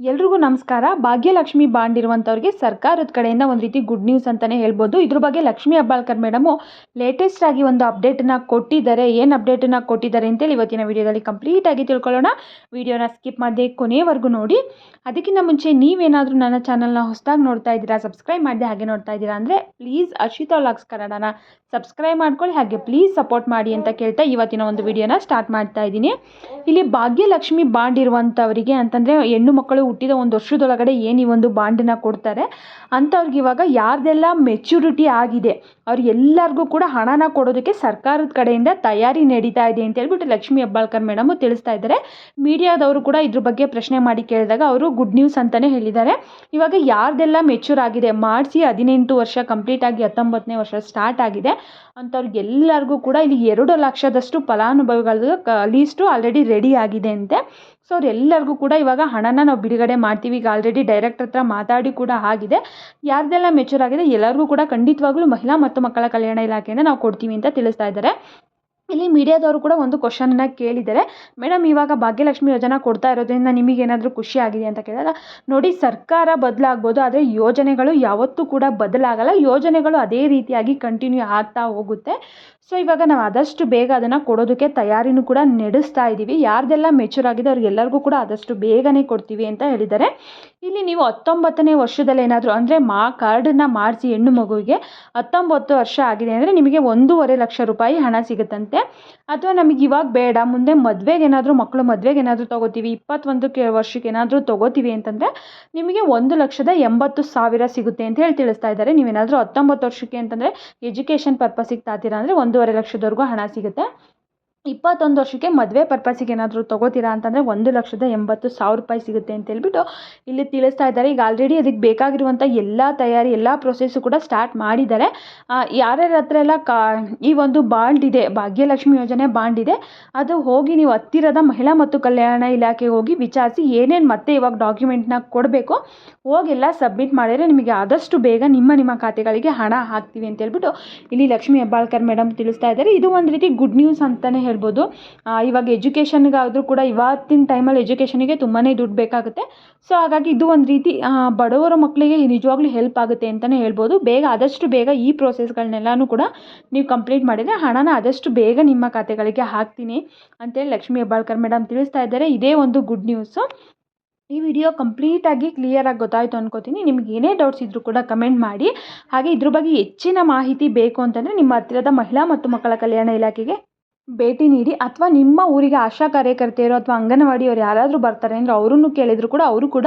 ಎಲ್ರಿಗೂ ನಮಸ್ಕಾರ. ಭಾಗ್ಯಲಕ್ಷ್ಮಿ ಬಾಂಡ್ ಇರುವಂಥವ್ರಿಗೆ ಸರ್ಕಾರದ ಕಡೆಯಿಂದ ಒಂದು ರೀತಿ ಗುಡ್ ನ್ಯೂಸ್ ಅಂತಲೇ ಹೇಳ್ಬೋದು. ಇದ್ರ ಬಗ್ಗೆ ಲಕ್ಷ್ಮಿ ಅಬ್ಬಾಳ್ಕರ್ ಮೇಡಮು ಲೇಟೆಸ್ಟ್ ಆಗಿ ಒಂದು ಅಪ್ಡೇಟನ್ನ ಕೊಟ್ಟಿದ್ದಾರೆ. ಏನು ಅಪ್ಡೇಟನ್ನ ಕೊಟ್ಟಿದ್ದಾರೆ ಅಂತೇಳಿ ಇವತ್ತಿನ ವಿಡಿಯೋದಲ್ಲಿ ಕಂಪ್ಲೀಟಾಗಿ ತಿಳ್ಕೊಳ್ಳೋಣ. ವಿಡಿಯೋನ ಸ್ಕಿಪ್ ಮಾಡದೆ ಕೊನೆಯವರೆಗೂ ನೋಡಿ. ಅದಕ್ಕಿಂತ ಮುಂಚೆ ನೀವೇನಾದರೂ ನನ್ನ ಚಾನಲ್ನ ಹೊಸದಾಗಿ ನೋಡ್ತಾ ಇದ್ದೀರಾ ಸಬ್ಸ್ಕ್ರೈಬ್ ಮಾಡದೆ ಹಾಗೆ ನೋಡ್ತಾ ಇದ್ದೀರಾ ಅಂದರೆ ಪ್ಲೀಸ್ ಅರ್ಷಿತಾ ಲಾಕ್ಸ್ ಕನ್ನಡನ ಸಬ್ಸ್ಕ್ರೈಬ್ ಮಾಡ್ಕೊಳ್ಳಿ. ಹಾಗೆ ಪ್ಲೀಸ್ ಸಪೋರ್ಟ್ ಮಾಡಿ ಅಂತ ಕೇಳ್ತಾ ಇವತ್ತಿನ ಒಂದು ವಿಡಿಯೋನ ಸ್ಟಾರ್ಟ್ ಮಾಡ್ತಾ ಇದ್ದೀನಿ. ಇಲ್ಲಿ ಭಾಗ್ಯಲಕ್ಷ್ಮಿ ಬಾಂಡ್ ಇರುವಂಥವರಿಗೆ ಅಂತಂದರೆ ಹೆಣ್ಣು ಮಕ್ಕಳು ಹುಟ್ಟಿದ ಒಂದು ವರ್ಷದೊಳಗಡೆ ಏನು ಈ ಒಂದು ಬಾಂಡನ್ನ ಕೊಡ್ತಾರೆ? ಅಂಥವ್ರಿಗೆ ಇವಾಗ ಯಾರ್ದೆಲ್ಲ ಮೆಚುರಿಟಿ ಆಗಿದೆ, ಅವ್ರು ಎಲ್ಲರಿಗೂ ಕೂಡ ಹಣನ ಕೊಡೋದಕ್ಕೆ ಸರ್ಕಾರದ ಕಡೆಯಿಂದ ತಯಾರಿ ನಡೀತಾ ಇದೆ ಅಂತ ಹೇಳ್ಬಿಟ್ಟು ಲಕ್ಷ್ಮಿ ಹೆಬ್ಬಾಳ್ಕರ್ ಮೇಡಮು ತಿಳಿಸ್ತಾ ಇದ್ದಾರೆ. ಮೀಡಿಯಾದವರು ಕೂಡ ಇದ್ರ ಬಗ್ಗೆ ಪ್ರಶ್ನೆ ಮಾಡಿ ಕೇಳಿದಾಗ ಅವರು ಗುಡ್ ನ್ಯೂಸ್ ಅಂತಲೇ ಹೇಳಿದ್ದಾರೆ. ಇವಾಗ ಯಾರ್ದೆಲ್ಲ ಮೆಚೂರ್ ಆಗಿದೆ, ಮಾಡಿಸಿ ಹದಿನೆಂಟು ವರ್ಷ ಕಂಪ್ಲೀಟ್ ಆಗಿ ಹತ್ತೊಂಬತ್ತನೇ ವರ್ಷ ಸ್ಟಾರ್ಟ್ ಆಗಿದೆ ಅಂಥವ್ರಿಗೆಲ್ಲರಿಗೂ ಕೂಡ ಇಲ್ಲಿ ಎರಡು ಲಕ್ಷದಷ್ಟು ಫಲಾನುಭವಿಗಳ ಲೀಸ್ಟು ಆಲ್ರೆಡಿ ರೆಡಿ ಆಗಿದೆ ಅಂತೆ. ಸೊ ಅವ್ರೆಲ್ಲರಿಗೂ ಕೂಡ ಇವಾಗ ಹಣನ ನಾವು ಬಿಡುಗಡೆ ಮಾಡ್ತೀವಿ. ಈಗ ಆಲ್ರೆಡಿ ಡೈರೆಕ್ಟ್ರ್ ಹತ್ರ ಮಾತಾಡಿ ಕೂಡ ಆಗಿದೆ. ಯಾರ್ದೆಲ್ಲ ಮೆಚೂರ್ ಆಗಿದೆ ಎಲ್ಲರಿಗೂ ಕೂಡ ಖಂಡಿತವಾಗ್ಲೂ ಮಹಿಳಾ ಮತ್ತು ಮಕ್ಕಳ ಕಲ್ಯಾಣ ಇಲಾಖೆಯಿಂದ ನಾವು ಕೊಡ್ತೀವಿ ಅಂತ ತಿಳಿಸ್ತಾ ಇದ್ದಾರೆ. ಇಲ್ಲಿ ಮೀಡಿಯಾದವರು ಕೂಡ ಒಂದು ಕ್ವಶನನ್ನು ಕೇಳಿದ್ದಾರೆ. ಮೇಡಮ್ ಇವಾಗ ಭಾಗ್ಯಲಕ್ಷ್ಮಿ ಯೋಜನೆ ಕೊಡ್ತಾ ಇರೋದ್ರಿಂದ ನಿಮಗೇನಾದರೂ ಖುಷಿ ಆಗಿದೆ ಅಂತ ಕೇಳಿದಾಗ, ನೋಡಿ ಸರ್ಕಾರ ಬದಲಾಗ್ಬೋದು, ಆದರೆ ಯೋಜನೆಗಳು ಯಾವತ್ತೂ ಕೂಡ ಬದಲಾಗಲ್ಲ. ಯೋಜನೆಗಳು ಅದೇ ರೀತಿಯಾಗಿ ಕಂಟಿನ್ಯೂ ಆಗ್ತಾ ಹೋಗುತ್ತೆ. ಸೊ, ಇವಾಗ ನಾವು ಆದಷ್ಟು ಬೇಗ ಅದನ್ನು ಕೊಡೋದಕ್ಕೆ ತಯಾರಿನೂ ಕೂಡ ನಡೆಸ್ತಾ ಇದ್ದೀವಿ ಯಾರ್ದೆಲ್ಲ ಮೆಚೂರ್ ಆಗಿದೆ ಅವ್ರಿಗೆಲ್ಲರಿಗೂ ಕೂಡ ಆದಷ್ಟು ಬೇಗನೆ ಕೊಡ್ತೀವಿ ಅಂತ ಹೇಳಿದ್ದಾರೆ. ಇಲ್ಲಿ ನೀವು ಹತ್ತೊಂಬತ್ತನೇ ವರ್ಷದಲ್ಲಿ ಏನಾದರೂ, ಅಂದರೆ ಮಾ, ಕಾರ್ಡನ್ನು ಮಾಡಿಸಿ ಹೆಣ್ಣು ಮಗುವಿಗೆ ಹತ್ತೊಂಬತ್ತು ವರ್ಷ ಆಗಿದೆ ಅಂದರೆ ನಿಮಗೆ ಒಂದೂವರೆ ಲಕ್ಷ ರೂಪಾಯಿ ಹಣ ಸಿಗುತ್ತಂತೆ. ಅಥವಾ ನಮಗೆ ಇವಾಗ ಬೇಡ, ಮುಂದೆ ಮದುವೆಗೆ ಏನಾದರೂ ಮಕ್ಕಳು ಮದುವೆಗೆ ಏನಾದರೂ ತೊಗೋತೀವಿ ಇಪ್ಪತ್ತೊಂದು ಕೆ ವರ್ಷಕ್ಕೆ ಏನಾದರೂ ತೊಗೋತೀವಿ ಅಂತಂದರೆ ನಿಮಗೆ ಒಂದು ಲಕ್ಷದ ಎಂಬತ್ತು ಸಾವಿರ ಸಿಗುತ್ತೆ ಅಂತ ಹೇಳಿ ತಿಳಿಸ್ತಾ ಇದ್ದಾರೆ. ನೀವೇನಾದರೂ ಹತ್ತೊಂಬತ್ತು ವರ್ಷಕ್ಕೆ ಅಂತಂದರೆ, ಎಜುಕೇಷನ್ ಪರ್ಪಸಿಗೆ ತಾತೀರ ಅಂದರೆ ಒಂದೂವರೆ ಲಕ್ಷದವರೆಗೂ ಹಣ ಸಿಗುತ್ತೆ. ಇಪ್ಪತ್ತೊಂದು ವರ್ಷಕ್ಕೆ ಮದುವೆ ಪರ್ಪಸಿಗೆ ಏನಾದರೂ ತೊಗೋತೀರಾ ಅಂತಂದರೆ ಒಂದು ಲಕ್ಷದ ಎಂಬತ್ತು ಸಾವಿರ ರೂಪಾಯಿ ಸಿಗುತ್ತೆ ಅಂತ ಹೇಳ್ಬಿಟ್ಟು ಇಲ್ಲಿ ತಿಳಿಸ್ತಾ ಇದ್ದಾರೆ. ಈಗ ಆಲ್ರೆಡಿ ಅದಕ್ಕೆ ಬೇಕಾಗಿರುವಂಥ ಎಲ್ಲ ತಯಾರಿ, ಎಲ್ಲ ಪ್ರೊಸೆಸ್ಸು ಕೂಡ ಸ್ಟಾರ್ಟ್ ಮಾಡಿದ್ದಾರೆ. ಯಾರ್ಯಾರ ಹತ್ರ ಎಲ್ಲ ಕಾ, ಈ ಒಂದು ಬಾಂಡ್ ಇದೆ, ಭಾಗ್ಯಲಕ್ಷ್ಮಿ ಯೋಜನೆ ಬಾಂಡ್ ಇದೆ, ಅದು ಹೋಗಿ ನೀವು ಹತ್ತಿರದ ಮಹಿಳಾ ಮತ್ತು ಕಲ್ಯಾಣ ಇಲಾಖೆಗೆ ಹೋಗಿ ವಿಚಾರಿಸಿ ಏನೇನು ಮತ್ತೆ ಇವಾಗ ಡಾಕ್ಯುಮೆಂಟ್ನ ಕೊಡಬೇಕು ಹೋಗೆಲ್ಲ ಸಬ್ಮಿಟ್ ಮಾಡಿದರೆ ನಿಮಗೆ ಆದಷ್ಟು ಬೇಗ ನಿಮ್ಮ ನಿಮ್ಮ ಖಾತೆಗಳಿಗೆ ಹಣ ಹಾಕ್ತೀವಿ ಅಂತ ಹೇಳ್ಬಿಟ್ಟು ಇಲ್ಲಿ ಲಕ್ಷ್ಮಿ ಹೆಬ್ಬಾಳ್ಕರ್ ಮೇಡಮ್ ತಿಳಿಸ್ತಾ ಇದ್ದಾರೆ. ಇದು ಒಂದು ರೀತಿ ಗುಡ್ ನ್ಯೂಸ್ ಅಂತಲೇ ಹೇಳ್ಬೋದು. ಇವಾಗ ಎಜುಕೇಷನ್ಗಾದರೂ ಕೂಡ ಇವತ್ತಿನ ಟೈಮಲ್ಲಿ ಎಜುಕೇಷನಿಗೆ ತುಂಬಾ ದುಡ್ಡು ಬೇಕಾಗುತ್ತೆ. ಸೊ ಹಾಗಾಗಿ ಇದು ಒಂದು ರೀತಿ ಬಡವರ ಮಕ್ಕಳಿಗೆ ನಿಜವಾಗ್ಲೂ ಹೆಲ್ಪ್ ಆಗುತ್ತೆ ಅಂತಲೇ ಹೇಳ್ಬೋದು. ಬೇಗ, ಆದಷ್ಟು ಬೇಗ ಈ ಪ್ರೋಸೆಸ್ಗಳನ್ನೆಲ್ಲನೂ ಕೂಡ ನೀವು ಕಂಪ್ಲೀಟ್ ಮಾಡಿದರೆ ಹಣನ ಆದಷ್ಟು ಬೇಗ ನಿಮ್ಮ ಖಾತೆಗಳಿಗೆ ಹಾಕ್ತೀನಿ ಅಂತೇಳಿ ಲಕ್ಷ್ಮಿ ಹೆಬ್ಬಾಳ್ಕರ್ ಮೇಡಮ್ ತಿಳಿಸ್ತಾ ಇದ್ದಾರೆ. ಇದೇ ಒಂದು ಗುಡ್ ನ್ಯೂಸು ಈ ವಿಡಿಯೋ ಕಂಪ್ಲೀಟಾಗಿ ಕ್ಲಿಯರಾಗಿ ಗೊತ್ತಾಯಿತು ಅನ್ಕೋತೀನಿ. ನಿಮ್ಗೆ ಏನೇ ಡೌಟ್ಸ್ ಇದ್ದರೂ ಕೂಡ ಕಮೆಂಟ್ ಮಾಡಿ. ಹಾಗೆ ಇದ್ರ ಬಗ್ಗೆ ಹೆಚ್ಚಿನ ಮಾಹಿತಿ ಬೇಕು ಅಂತಂದರೆ ನಿಮ್ಮ ಹತ್ತಿರದ ಮಹಿಳಾ ಮತ್ತು ಮಕ್ಕಳ ಕಲ್ಯಾಣ ಇಲಾಖೆಗೆ ಭೇಟಿ ನೀಡಿ ಅಥವಾ ನಿಮ್ಮ ಊರಿಗೆ ಆಶಾ ಕಾರ್ಯಕರ್ತೆಯರು ಅಥವಾ ಅಂಗನವಾಡಿಯವರು ಯಾರಾದರೂ ಬರ್ತಾರೆ ಅಂದರೆ ಅವರನ್ನು ಕೇಳಿದರೂ ಕೂಡ ಅವರು ಕೂಡ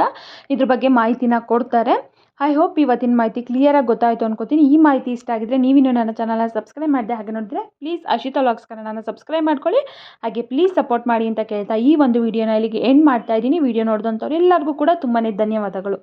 ಇದ್ರ ಬಗ್ಗೆ ಮಾಹಿತಿನ ಕೊಡ್ತಾರೆ. ಐ ಹೋಪ್ ಇವತ್ತಿನ ಮಾಹಿತಿ ಕ್ಲಿಯರಾಗಿ ಗೊತ್ತಾಯಿತು ಅನ್ಕೋತೀನಿ. ಈ ಮಾಹಿತಿ ಇಷ್ಟ ಆಗಿದ್ರೆ ನೀವಿನ್ನೂ ನನ್ನ ಚಾನಲ್ನ ಸಬ್ಸ್ಕ್ರೈಬ್ ಮಾಡಿದೆ ಹಾಗೆ ನೋಡಿದ್ರೆ ಪ್ಲೀಸ್ ಅಶಿತಾ ಲಾಗ್ಸ್ ಕನ್ನಡನ ಸಬ್ಸ್ಕ್ರೈಬ್ ಮಾಡ್ಕೊಳ್ಳಿ. ಹಾಗೆ ಪ್ಲೀಸ್ ಸಪೋರ್ಟ್ ಮಾಡಿ ಅಂತ ಕೇಳ್ತಾ ಈ ಒಂದು ವಿಡಿಯೋನ ಇಲ್ಲಿಗೆ ಎಂಡ್ ಮಾಡ್ತಾ ಇದ್ದೀನಿ. ವಿಡಿಯೋ ನೋಡಿದಂಥವ್ರು ಎಲ್ಲರಿಗೂ ಕೂಡ ತುಂಬಾ ಧನ್ಯವಾದಗಳು.